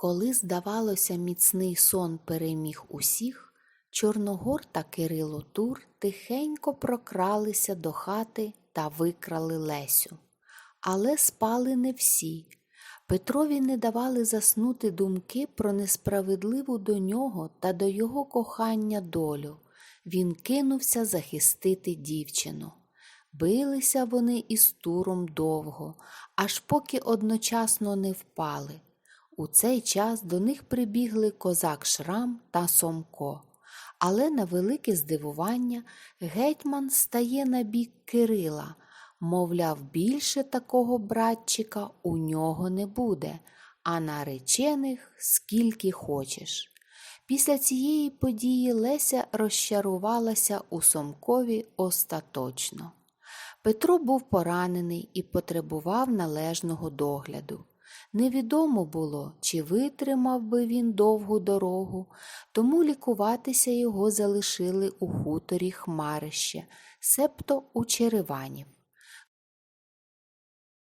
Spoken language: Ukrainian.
Коли, здавалося, міцний сон переміг усіх, Чорногор та Кирило Тур тихенько прокралися до хати та викрали Лесю. Але спали не всі. Петрові не давали заснути думки про несправедливу до нього та до його кохання долю. Він кинувся захистити дівчину. Билися вони із туром довго, аж поки одночасно не впали. У цей час до них прибігли козак Шрам та Сомко. Але на велике здивування гетьман стає на бік Кирила, мовляв, більше такого братчика у нього не буде, а наречених скільки хочеш. Після цієї події Леся розчарувалася у Сомкові остаточно. Петро був поранений і потребував належного догляду. Невідомо було, чи витримав би він довгу дорогу, тому лікуватися його залишили у хуторі Хмарище, себто у Череванів.